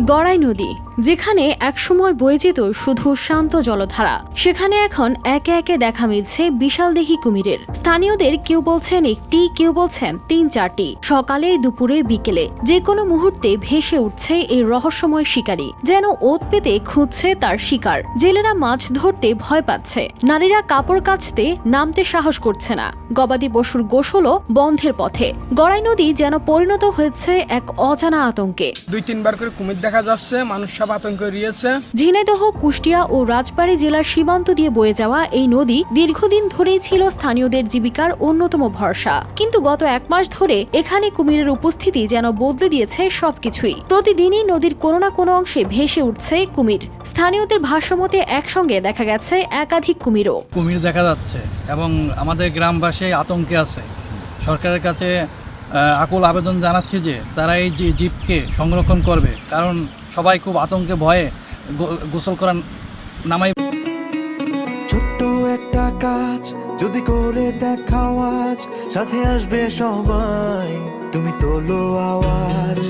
গড়াই নদী, যেখানে একসময় বয়ে যেত শুধু শান্ত জলধারা। সেখানে এখন একে একে দেখা মিলছে বিশালদেহী কুমিরের। স্থানীয়দের কেউ বলছেন একটি, কেউ বলছেন তিন চারটি। সকালে, দুপুরে, বিকেলে যে কোনো মুহূর্তে ভেসে উঠছে এই রহস্যময় শিকারী, যেন ওত পেতে খুঁজছে তার শিকার। জেলেরা মাছ ধরতে ভয় পাচ্ছে। নারীরা কাপড় কাচতে নামতে সাহস করছে না। গবাদি পশুর গোসলও বন্ধের পথে। গড়াই নদী যেন পরিণত হয়েছে এক অজানা আতঙ্কে। দুই, তিনবার করে কুমির দেখা যাচ্ছে মানুষ সব আতঙ্ক রয়েছে ঝিনাইদহ কুষ্টিয়া ও রাজবাড়ী জেলার সীমান্ত দিয়ে বয়ে যাওয়া এই নদী দীর্ঘদিন ধরেই ছিল স্থানীয়দের জীবিকার অন্যতম ভরসা। কিন্তু গত এক মাস ধরে এখানে কুমিরের উপস্থিতি যেন বদলে দিয়েছে সবকিছুই। প্রতিদিনই নদীর কোনো না কোনো অংশে ভেসে উঠছে কুমির। স্থানীয়দের ভাষ্যমতে একসঙ্গে দেখা গেছে একাধিক কুমিরও। কুমির দেখা যাচ্ছে এবং আমাদের গ্রামবাসী আতঙ্কে আছে। সরকারের কাছে আকুল আবেদন জানাচ্ছে যে তারা এই যে জীবকে সংরক্ষণ করবে। কারণ সবাই খুব আতঙ্কে ভয়ে গোসল করার নামাই ছোট্ট একটা কাজ যদি করে দেখাও আজ, সাথে আসবে সবাই। তুমি তোলো আওয়াজ।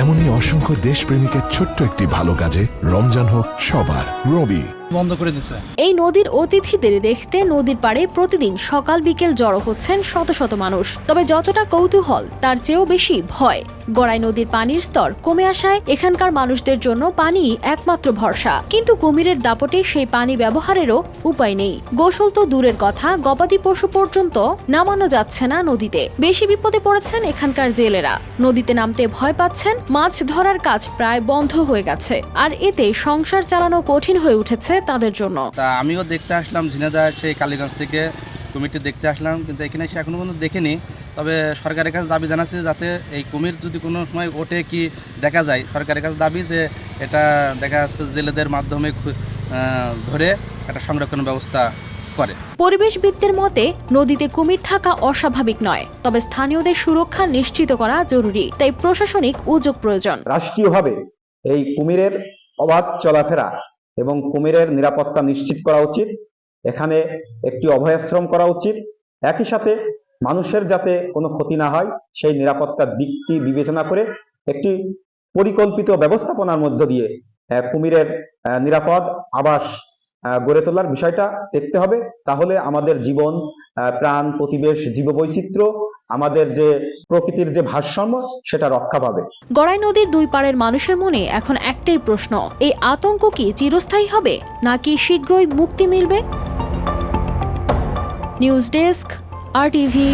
এমনই অসংখ্য দেশপ্রেমিকের ছোট্ট একটি ভালো কাজে রমজান হোক সবার রবি। বন্ধ করে দিছে। এই নদীর অতিথিদের দেখতে নদীর পাড়ে প্রতিদিন সকাল বিকেল জড়ো হচ্ছেন শত শত মানুষ। তবে যতটা কৌতূহল তার চেয়েও বেশি ভয়। গড়াই নদীর পানির স্তর কমে আসায় এখানকার মানুষদের জন্য পানি একমাত্র ভরসা। কিন্তু কুমিরের দাপটে সেই পানি ব্যবহারেরও উপায় নেই। গোসল তো দূরের কথা গবাদি পশু পর্যন্ত নামানো যাচ্ছে না নদীতে। বেশি বিপদে পড়েছেন এখানকার জেলেরা। নদীতে নামতে ভয় পাচ্ছেন মাছ ধরার কাজ প্রায় বন্ধ হয়ে গেছে, আর এতে সংসার চালানো কঠিন হয়ে উঠেছে তাদের জন্য। তা আমিও দেখতে আসলাম ঝিনাদা সেই কালীগঞ্জ থেকে কুমিরটি দেখতে আসলাম, কিন্তু এখানে এসে এখনও পর্যন্ত দেখিনি। তবে সরকারের কাছে দাবি জানাচ্ছি যাতে এই কুমির যদি কোনো সময় ওঠে কি দেখা যায়, সরকারের কাছে দাবি যে এটা দেখা যাচ্ছে জেলেদের মাধ্যমে ধরে একটা সংরক্ষণ ব্যবস্থা করে। পরিবেশবিদদের মতে নদীতে কুমির থাকা অস্বাভাবিক নয় তবে স্থানীয়দের সুরক্ষা নিশ্চিত করা জরুরি তাই প্রশাসনিক উদ্যোগ প্রয়োজন। রাষ্ট্রীয়ভাবে এই কুমিরের অবাধ চলাফেরা এবং কুমিরের নিরাপত্তা নিশ্চিত করা উচিত এখানে একটি অভয়াশ্রম করা উচিত একই সাথে মানুষের যাতে কোনো ক্ষতি না হয় সেই নিরাপত্তার দিকটি বিবেচনা করে একটি পরিকল্পিত ব্যবস্থাপনার মধ্য দিয়ে আহ, কুমিরের আহ, নিরাপদ আবাস গড়ে তোলার বিষয়টা দেখতে হবে। তাহলে আমাদের জীবন প্রাণ, প্রতিবেশ, জীববৈচিত্র্য, আমাদের যে প্রকৃতির যে ভারসাম্য, সেটা রক্ষা পাবে। গড়াই নদীর দুই পাড়ের মানুষের মনে এখন একটাই প্রশ্ন, এই আতঙ্ক কি চিরস্থায়ী হবে, নাকি শীঘ্রই মুক্তি মিলবে? News desk, R TV.